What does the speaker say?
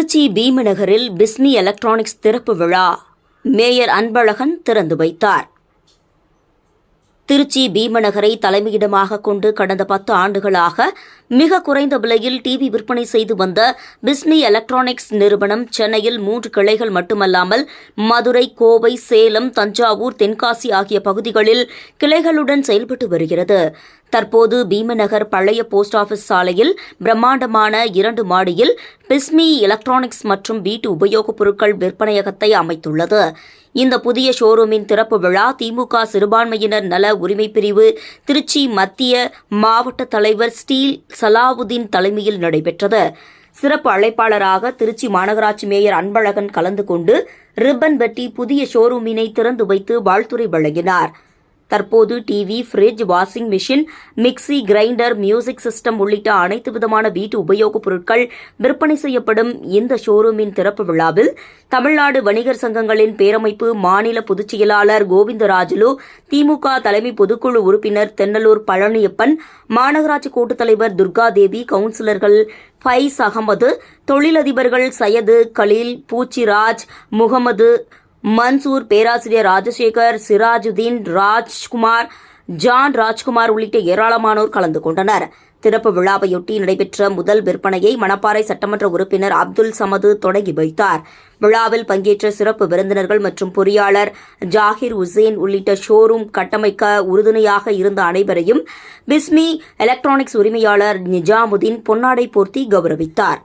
Trichy பீமநகரில் Bismi electronics திறப்பு விழா. Mayor Anbazhagan திறந்து வைத்தார். திருச்சி பீமநகரை தலைமையிடமாக கொண்டு கடந்த பத்து ஆண்டுகளாக மிக குறைந்த விலையில் டிவி விற்பனை செய்து வந்த பிஸ்மி எலக்ட்ரானிக்ஸ் நிறுவனம் சென்னையில் மூன்று கிளைகள் மட்டுமல்லாமல் மதுரை கோவை சேலம் தஞ்சாவூர் தென்காசி ஆகிய பகுதிகளில் கிளைகளுடன் செயல்பட்டு வருகிறது. தற்போது பீமநகர் பழைய போஸ்ட் ஆபீஸ் சாலையில் பிரம்மாண்டமான இரண்டு மாடியில் பிஸ்மி எலக்ட்ரானிக்ஸ் மற்றும் வீட்டு உபயோகப் பொருட்கள் விற்பனையகத்தை அமைத்துள்ளது. இந்த புதிய ஷோரூமின் திறப்பு விழா திமுக சிறுபான்மையினர் நல உரிமை பிரிவு திருச்சி மத்திய மாவட்ட தலைவர் ஸ்டீல் சலாவுதீன் தலைமையில் நடைபெற்றது. சிறப்பு அழைப்பாளராக திருச்சி மாநகராட்சி மேயர் அன்பழகன் கலந்து கொண்டு ரிப்பன் வெட்டி புதிய ஷோரூமினை திறந்து வைத்து வாழ்த்துறை வழங்கினார். தற்போது TV fridge washing machine mixie grinder music system உள்ளிட்ட அனைத்து விதமான வீட்டு உபயோகப் பொருட்கள் விற்பனை செய்யப்படும் இந்த ஷோரூமின் திறப்பு விழாவில் தமிழ்நாடு வணிகர் சங்கங்களின் பேரமைப்பு மாநில பொதுச் செயலாளர் கோவிந்தராஜலு திமுக தலைமை பொதுக்குழு உறுப்பினர் தென்னலூர் பழனியப்பன் மாநகராட்சி கூட்டுத் தலைவர் துர்காதேவி கவுன்சிலர்கள் ஃபைஸ் அகமது தொழிலதிபர்கள் சையது கலீல் பூச்சிராஜ் முகமது மன்சூர் பேராசிரியர் ராஜசேகர் சிராஜுதீன் ராஜ்குமார் ஜான் ராஜ்குமார் உள்ளிட்ட ஏராளமானோர் கலந்து கொண்டனர். திறப்பு விழாவையொட்டி நடைபெற்ற முதல் விற்பனையை மணப்பாறை சட்டமன்ற உறுப்பினர் அப்துல் சமது தொடங்கி வைத்தார். விழாவில் பங்கேற்ற சிறப்பு விருந்தினர்கள் மற்றும் பொறியாளர் ஜாகிர் உசேன் உள்ளிட்ட ஷோரூம் கட்டமைக்க உறுதுணையாக இருந்த அனைவரையும் பிஸ்மி எலக்ட்ரானிக்ஸ் உரிமையாளர் நிஜாமுதீன் பொன்னாடை போர்த்தி கௌரவித்தார்.